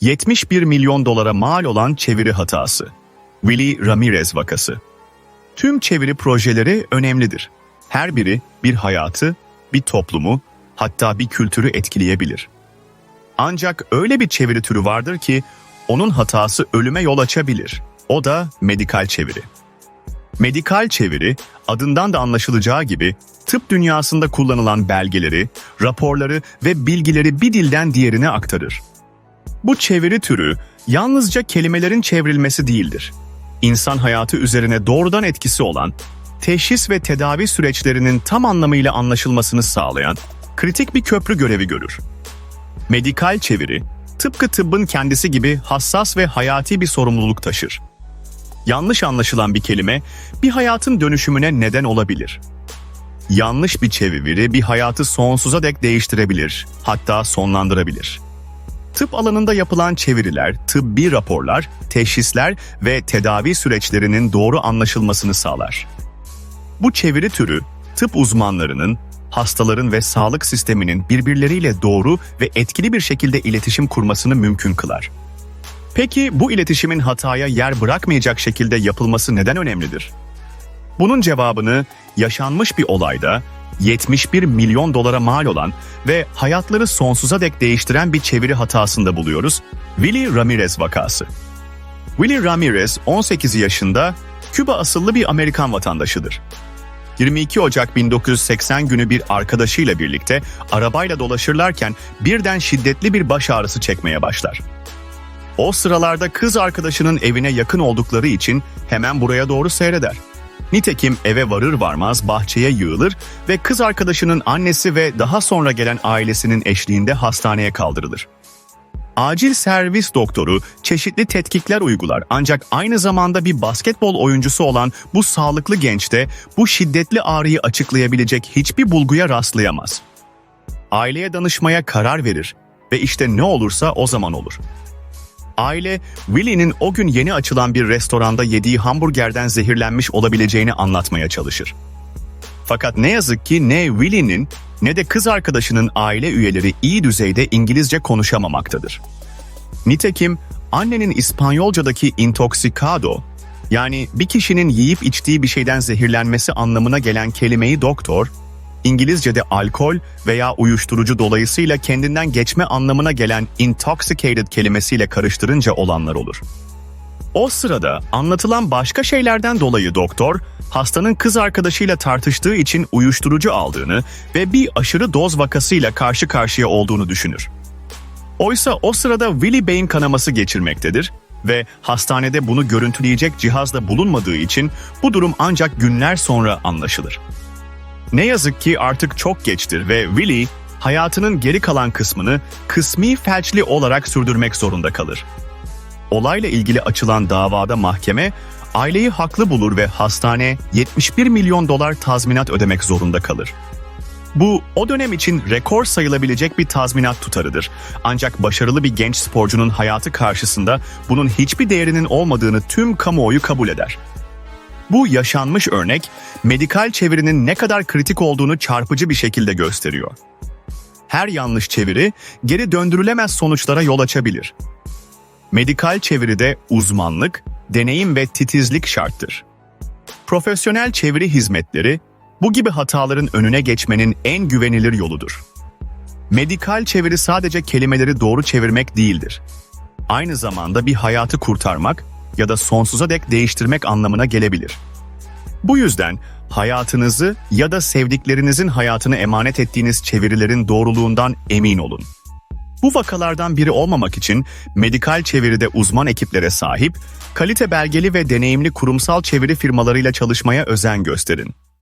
71 milyon dolara mal olan çeviri hatası. Willy Ramirez vakası. Tüm çeviri projeleri önemlidir. Her biri bir hayatı, bir toplumu, hatta bir kültürü etkileyebilir. Ancak öyle bir çeviri türü vardır ki onun hatası ölüme yol açabilir. O da medikal çeviri. Medikal çeviri, adından da anlaşılacağı gibi tıp dünyasında kullanılan belgeleri, raporları ve bilgileri bir dilden diğerine aktarır. Bu çeviri türü yalnızca kelimelerin çevrilmesi değildir. İnsan hayatı üzerine doğrudan etkisi olan, teşhis ve tedavi süreçlerinin tam anlamıyla anlaşılmasını sağlayan kritik bir köprü görevi görür. Medikal çeviri, tıpkı tıbbın kendisi gibi hassas ve hayati bir sorumluluk taşır. Yanlış anlaşılan bir kelime bir hayatın dönüşümüne neden olabilir. Yanlış bir çeviri bir hayatı sonsuza dek değiştirebilir, hatta sonlandırabilir. Tıp alanında yapılan çeviriler, tıbbi raporlar, teşhisler ve tedavi süreçlerinin doğru anlaşılmasını sağlar. Bu çeviri türü, tıp uzmanlarının, hastaların ve sağlık sisteminin birbirleriyle doğru ve etkili bir şekilde iletişim kurmasını mümkün kılar. Peki bu iletişimin hataya yer bırakmayacak şekilde yapılması neden önemlidir? Bunun cevabını yaşanmış bir olayda 71 milyon dolara mal olan ve hayatları sonsuza dek değiştiren bir çeviri hatasında buluyoruz. Willy Ramirez vakası. Willy Ramirez 18 yaşında Küba asıllı bir Amerikan vatandaşıdır. 22 Ocak 1980 günü bir arkadaşıyla birlikte arabayla dolaşırlarken birden şiddetli bir baş ağrısı çekmeye başlar. O sıralarda kız arkadaşının evine yakın oldukları için hemen buraya doğru seyreder. Nitekim eve varır varmaz bahçeye yığılır ve kız arkadaşının annesi ve daha sonra gelen ailesinin eşliğinde hastaneye kaldırılır. Acil servis doktoru çeşitli tetkikler uygular ancak aynı zamanda bir basketbol oyuncusu olan bu sağlıklı gençte bu şiddetli ağrıyı açıklayabilecek hiçbir bulguya rastlayamaz. Aileye danışmaya karar verir ve işte ne olursa o zaman olur. Aile, Willie'nin o gün yeni açılan bir restoranda yediği hamburgerden zehirlenmiş olabileceğini anlatmaya çalışır. Fakat ne yazık ki ne Willie'nin ne de kız arkadaşının aile üyeleri iyi düzeyde İngilizce konuşamamaktadır. Nitekim annenin İspanyolcadaki intoxicado, yani bir kişinin yiyip içtiği bir şeyden zehirlenmesi anlamına gelen kelimeyi doktor, İngilizce'de alkol veya uyuşturucu dolayısıyla kendinden geçme anlamına gelen intoxicated kelimesiyle karıştırınca olanlar olur. O sırada anlatılan başka şeylerden dolayı doktor, hastanın kız arkadaşıyla tartıştığı için uyuşturucu aldığını ve bir aşırı doz vakasıyla karşı karşıya olduğunu düşünür. Oysa o sırada Willie beyin kanaması geçirmektedir ve hastanede bunu görüntüleyecek cihaz da bulunmadığı için bu durum ancak günler sonra anlaşılır. Ne yazık ki artık çok geçtir ve Willie hayatının geri kalan kısmını kısmi felçli olarak sürdürmek zorunda kalır. Olayla ilgili açılan davada mahkeme aileyi haklı bulur ve hastane 71 milyon dolar tazminat ödemek zorunda kalır. Bu o dönem için rekor sayılabilecek bir tazminat tutarıdır. Ancak başarılı bir genç sporcunun hayatı karşısında bunun hiçbir değerinin olmadığını tüm kamuoyu kabul eder. Bu yaşanmış örnek, medikal çevirinin ne kadar kritik olduğunu çarpıcı bir şekilde gösteriyor. Her yanlış çeviri geri döndürülemez sonuçlara yol açabilir. Medikal çeviride uzmanlık, deneyim ve titizlik şarttır. Profesyonel çeviri hizmetleri bu gibi hataların önüne geçmenin en güvenilir yoludur. Medikal çeviri sadece kelimeleri doğru çevirmek değildir. Aynı zamanda bir hayatı kurtarmak ya da sonsuza dek değiştirmek anlamına gelebilir. Bu yüzden hayatınızı ya da sevdiklerinizin hayatını emanet ettiğiniz çevirilerin doğruluğundan emin olun. Bu vakalardan biri olmamak için medikal çeviride uzman ekiplere sahip, kalite belgeli ve deneyimli kurumsal çeviri firmalarıyla çalışmaya özen gösterin.